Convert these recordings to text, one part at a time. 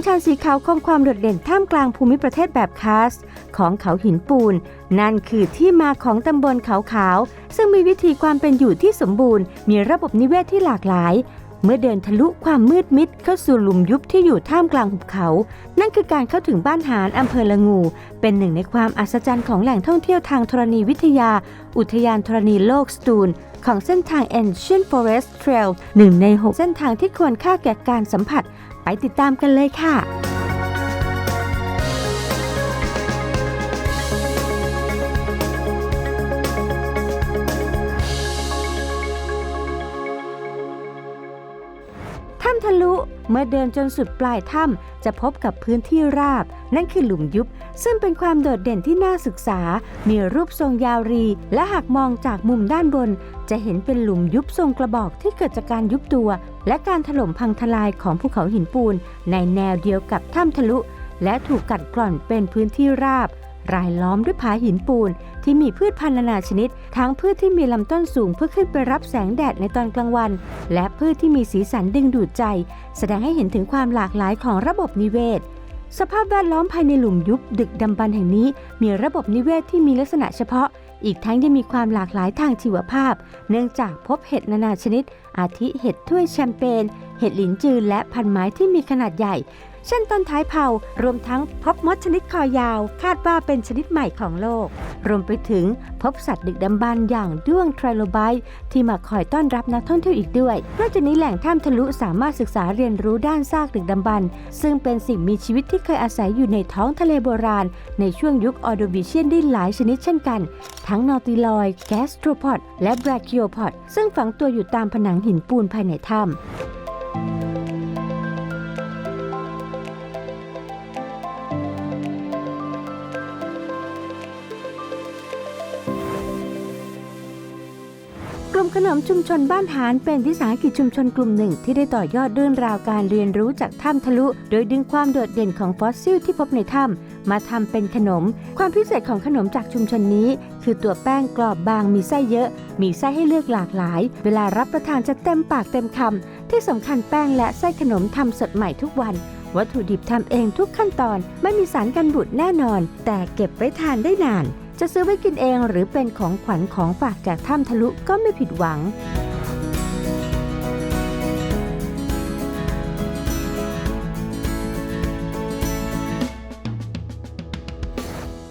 สูงชันสีขาวคงความโดดเด่นท่ามกลางภูมิประเทศแบบคาส ของเขาหินปูน นั่นคือที่มาของตำบลเขาขาว ซึ่งมีวิธีความเป็นอยู่ที่สมบูรณ์ มีระบบนิเวศที่หลากหลาย เมื่อเดินทะลุความมืดมิดเข้าสู่หลุมยุบที่อยู่ท่ามกลางหุบเขา นั่นคือการเข้าถึงบ้านหานอำเภอละงู เป็นหนึ่งในความอัศจรรย์ของแหล่งท่องเที่ยวทางธรณีวิทยา อุทยานธรณีโลกสตูลของเส้นทาง Ancient Forest Trail หนึ่งใน 6 เส้นทางที่ควรค่าแก่การสัมผัสไปติดตามกันเลยค่ะ เมื่อเดินจนสุดปลายถ้ำจะพบกับพื้นที่ราบ นั่นคือหลุมยุบ ซึ่งเป็นความโดดเด่นที่น่าศึกษา มีรูปทรงยาวรี และหากมองจากมุมด้านบน จะเห็นเป็นหลุมยุบทรงกระบอกที่เกิดจากการยุบตัว และการถล่มพังทลายของภูเขาหินปูน ในแนวเดียวกับถ้ำทะลุ และถูกกัดกร่อนเป็นพื้นที่ราบ รายล้อมด้วยผาหินปูน ที่มีพืชพันธุ์นานาชนิด ทั้งพืชที่มีลำต้นสูงเพื่อขึ้นไปรับแสงแดดในตอนกลางวัน และพืชที่มีสีสันดึงดูดใจ แสดงให้เห็นถึงความหลากหลายของระบบนิเวศ สภาพแวดล้อมภายในหลุมยุบดึกดำบรรพ์แห่งนี้ มีระบบนิเวศที่มีลักษณะเฉพาะ อีกทั้งยังมีความหลากหลายทางชีวภาพ เนื่องจากพบเห็ดนานาชนิด อาทิเห็ดถ้วยแชมเปญเห็ดหลินจือและพันไม้ที่มีขนาดใหญ่ เช่นต้นท้ายเผารวมทั้งพบมดชนิดคอยาว คาดว่าเป็นชนิดใหม่ของโลก รวมไปถึงพบสัตว์ดึกดำบรรพ์อย่างด้วงไทรโลไบต์ที่มาคอยต้อนรับนักท่องเที่ยวอีกด้วยนอกจากนี้แหล่งถ้ำทะลุสามารถศึกษาเรียนรู้ด้านซากดึกดำบรรพ์ซึ่งเป็นสิ่งมีชีวิตที่เคยอาศัยอยู่ในท้องทะเลโบราณ ในช่วงยุคออโดวิเชียนได้หลายชนิดเช่นกัน ทั้งนอติลอย แกสโตรพอดและแบรคิโอพอดซึ่งฝังตัวอยู่ตามผนังหินปูนภายในถ้ำ ลุ่มขนมชุมชนบ้านหานเป็นวิสาหกิจชุมชนกลุ่มหนึ่ง ที่ได้ต่อยอดเรื่องราวการเรียนรู้จากถ้ำทะลุ โดยดึงความโดดเด่นของฟอสซิลที่พบในถ้ำมาทำเป็นขนม ความพิเศษของขนมจากชุมชนนี้ คือตัวแป้งกรอบบางมีไส้เยอะ มีไส้ให้เลือกหลากหลาย เวลารับประทานจะเต็มปากเต็มคำที่สำคัญแป้งและไส้ขนมทำสดใหม่ทุกวันวัตถุดิบทำเองทุกขั้นตอน ไม่มีสารกันบูดแน่นอน แต่เก็บไว้ทานได้นาน จะซื้อไว้กินเองหรือเป็นของขวัญของฝากจากถ้ำทะลุก็ไม่ผิดหวัง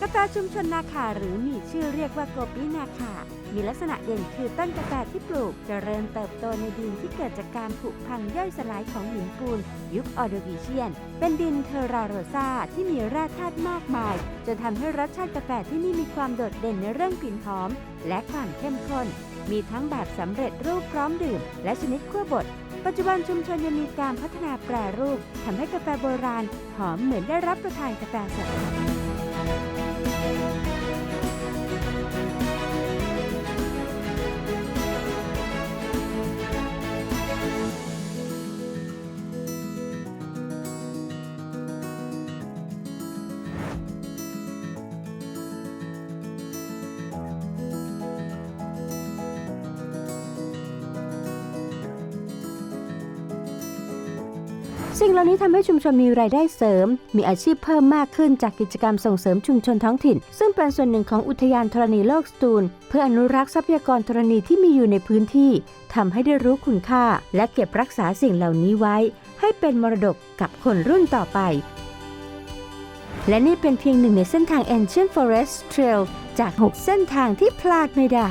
กาแฟชุมชนนาคาหรือมีชื่อเรียกว่าโกปินาคา มีลักษณะเด่นคือต้นกาแฟที่ปลูกเจริญเติบโตในดินที่เกิดจากการผุพังย่อยสลายของหินปูน ยุคออโดวิเชียน เป็นดินเทราโรซาที่มีแร่ธาตุมากมาย จนทำให้รสชาติกาแฟที่นี่มีความโดดเด่นในเรื่องกลิ่นหอม และความเข้มข้น มีทั้งแบบสำเร็จรูปพร้อมดื่ม และชนิดคั่วบดปัจจุบันชุมชนยังมีการพัฒนาแปรรูปทำให้กาแฟโบราณ หอมเหมือนได้รับประทานกาแฟสด สิ่งเหล่านี้ทำให้ชุมชนมีรายได้เสริม มีอาชีพเพิ่มมากขึ้นจากกิจกรรมส่งเสริมชุมชนท้องถิ่น ซึ่งเป็นส่วนหนึ่งของอุทยานธรณีโลกสตูล เพื่ออนุรักษ์ทรัพยากรธรณีที่มีอยู่ในพื้นที่ทำให้ได้รู้คุณค่า และเก็บรักษาสิ่งเหล่านี้ไว้ ให้เป็นมรดกกับคนรุ่นต่อไป และนี่เป็นเพียงหนึ่งในเส้นทาง Ancient Forest Trail จาก 6 เส้นทางที่พลาดไม่ได้